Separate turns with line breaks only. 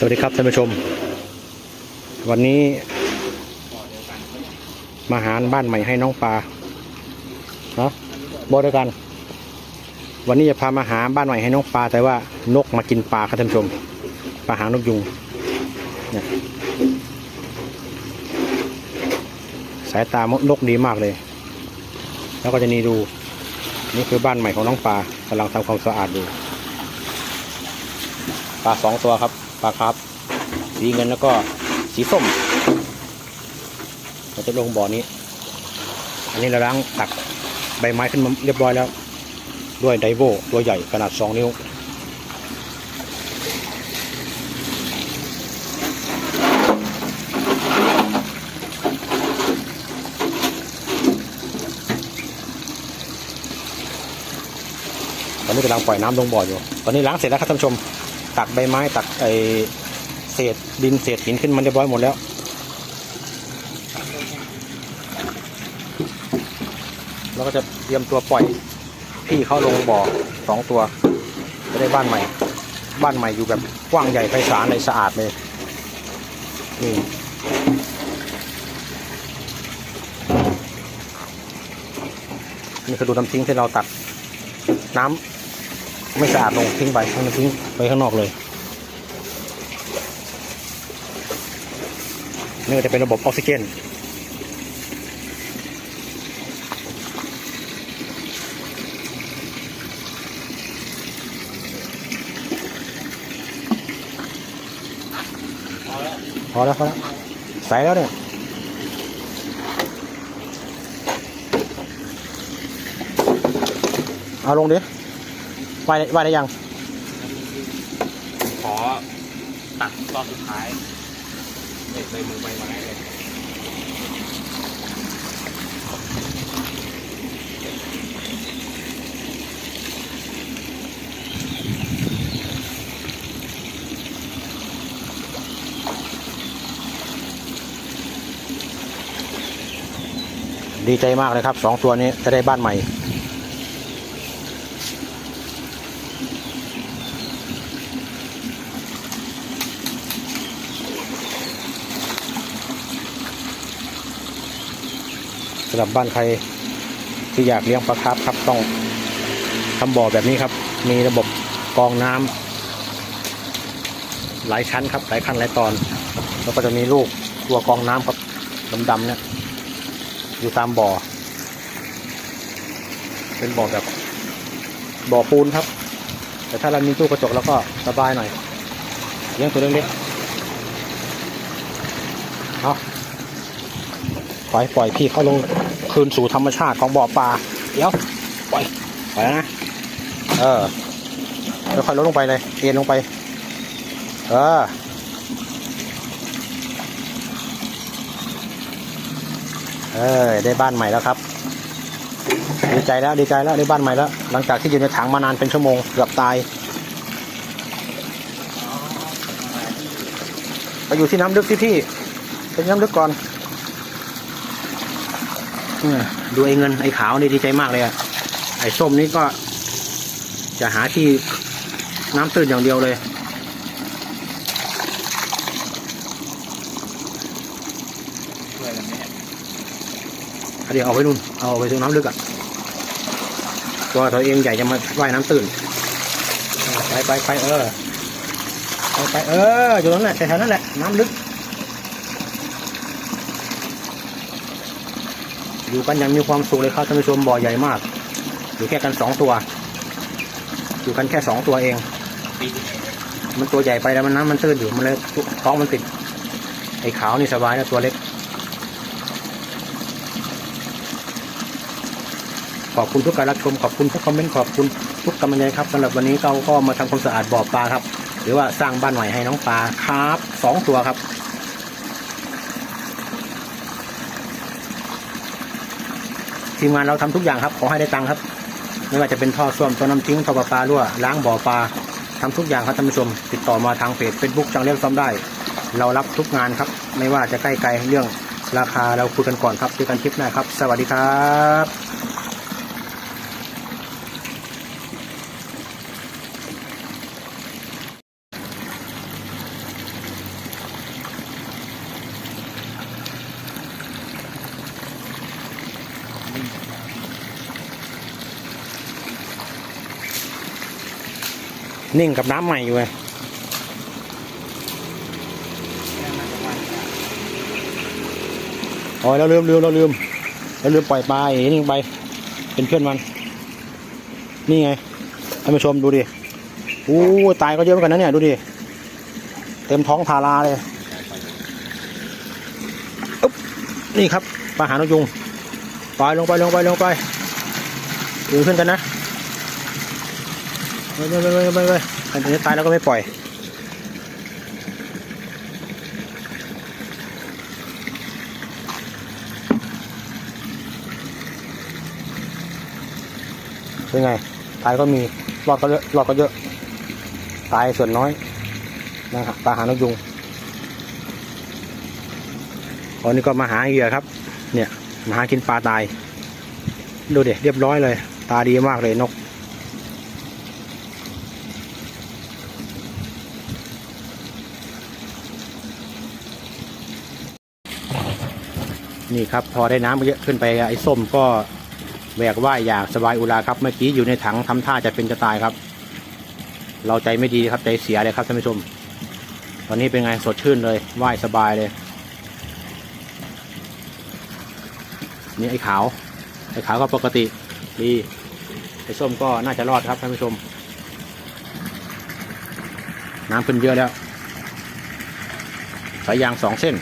สวัสดีครับท่านผู้ชม วันนี้ มาหารบ้านใหม่ให้น้องปลาเนาะบอเดียวกัน วันนี้จะพามาหาบ้านใหม่ให้น้องปลาแต่ว่านกมากินปลาครับท่านผู้ชมปลาหางนกยุงเนี่ยสายตานกดีมากเลย แล้วก็จะนี่ดู นี่คือบ้านใหม่ของน้องปลากำลังทำความสะอาดอยู่ปลาสองตัวครับ ปลาครับ สีเงินแล้วก็สีส้มเราจะลงบ่อนี้ อันนี้เราล้างตักใบไม้ขึ้นมาเรียบร้อยแล้ว ด้วยไดโวตัวใหญ่ขนาด 2 นิ้วตอนนี้กำลังปล่อยน้ำลงบ่ออยู่ ตอนนี้ล้างเสร็จแล้วครับท่านผู้ชม ตักใบไม้ตักไอเศษดินเศษหินขึ้นมันเรียบร้อยหมดแล้ว แล้วก็จะเตรียมตัวปล่อยพี่เขาลงบ่อสองตัวจะได้บ้านใหม่ บ้านใหม่อยู่แบบกว้างใหญ่ไพศาลเลยสะอาดเลยนี่นี่คือดูน้ำทิ้งที่เราตัดน้ำ ไม่สะอาดลงทิ้งไปทั้งทิ้งไปข้างนอกเลยนี่จะเป็นระบบออกซิเจนพอแล้วพอแล้วใส่แล้วเนี่ยเอาลงดิ ไหวไหวได้ยัง
ขอตัดตอนสุดท้ายเด็ดใบมือใบไม้เลย
ดีใจมากเลยครับสองตัวนี้จะได้บ้านใหม่ สำหรับบ้านใครที่อยากเลี้ยงปลาคาร์ฟครับต้องทำบ่อแบบนี้ครับ มีระบบกองน้ำหลายชั้นครับ หลายขั้นหลายตอน แล้วก็จะมีลูกตัวกองน้ำครับดำๆเนี่ยอยู่ตามบ่อ เป็นบ่อแบบบ่อปูนครับ แต่ถ้าเรามีตู้กระจกแล้วก็สบายหน่อยเลี้ยงตัวเล็กๆเอาปล่อยปล่อยพี่เขาลง คืนสู่ธรรมชาติของบ่อปลา เดี๋ยวปล่อยปล่อยแล้วนะ เออค่อยๆลดลงไปเลยเอ็นลงไป เออเออได้บ้านใหม่แล้วครับ ดีใจแล้วดีใจแล้วได้บ้านใหม่แล้ว หลังจากที่อยู่ในถังมานานเป็นชั่วโมงเกือบตายไปอยู่ที่น้ำลึกที่พี่ไปที่น้ำลึกก่อน ดูไอ้เงินไอ้ขาวนี่ดีใจมากเลยอะไอ้ส้มนี่ก็ จะหาที่น้ำตื้นอย่างเดียวเลย
ช่วยกันแม่
เดี๋ยวเอาไว้นู่น เอาไว้ตรงน้ำลึกอะตัวตัวเองใหญ่จะมาว่ายน้ำตื้น ไปไปไปเออ ไปไปเออ อยู่นั่นแหละแถวนั้นแหละ น้ำลึก อยู่กันอยังมีความสุขเลยครับท่านผู้ชมบ่อใหญ่มาก อยู่แค่กันสองตัว อยู่กันแค่สองตัวเอง มันตัวใหญ่ไปแล้วมันน้ำมันตื้นอยู่มันเลยท้องมันติด ไอ้ขาวนี่สบายนะตัวเล็ก ขอบคุณทุกการรับชมขอบคุณทุกคอมเมนต์ขอบคุณทุกกำลังใจครับสำหรับวันนี้เราก็มาทำความสะอาดบ่อปลาครับ หรือว่าสร้างบ้านใหม่ให้น้องปลาครับสองตัวครับ ทีมงานเราทำทุกอย่างครับ ขอให้ได้ตังค์ครับ ไม่ว่าจะเป็นท่อส้วมตัวน้ำทิ้งท่อประปารั่วล้างบ่อปลาทำทุกอย่างครับท่านผู้ชม ติดต่อมาทางเพจเฟซบุ๊กจังเลี้ยงซ้อมได้ เรารับทุกงานครับ ไม่ว่าจะใกล้ไกลเรื่องราคาเราคุยกันก่อนครับเจอกันคลิปหน้าครับ สวัสดีครับ วิ่งจากนิ่งกับน้ำใหม่อยู่ไง
โอ้
ยเราลืมลืมเราลืมเราลืมปล่อยปลาอย่างนี้ไป เป็นเพื่อนมัน นี่ไงท่านผู้ชมดูดิอู้ตายก็เยอะเหมือนกันนะเนี่ยดูดิ เต็มท้องทาราเลยอ๊บนี่ครับปลาหางนกยุง ปล่อยลงไปลงไปลงไปดึงขึ้นกันนะไปไปไปไปไปไปอันนี้ตายแล้วก็ไม่ปล่อยเป็นไงตายก็มีรอดก็เยอะรอดก็เยอะ ตายส่วนน้อยนะครับปลาหางนกยุงตอนนี้ก็มาหาเหยื่อครับ เนี่ย มาหากินปลาตาย ดูเด็เรียบร้อยเลย ตาดีมากเลยนก นี่ครับพอได้น้ำเยอะขึ้นไปไอ้ส้มก็แหวกว่ายอยางสบายอุราครับ เมื่อกี้อยู่ในถังทำท่าจะเป็นจะตายครับ เราใจไม่ดีครับใจเสียเลยครับท่านผู้ชม ตอนนี้เป็นไงสดชื่นเลยว่ายสบายเลย นี่ไอ้ขาว ไอ้ขาวก็ปกติดีไอ้ส้มก็น่าจะรอดครับท่านผู้ชม น้ำขึ้นเยอะแล้วสายยางสองเส้น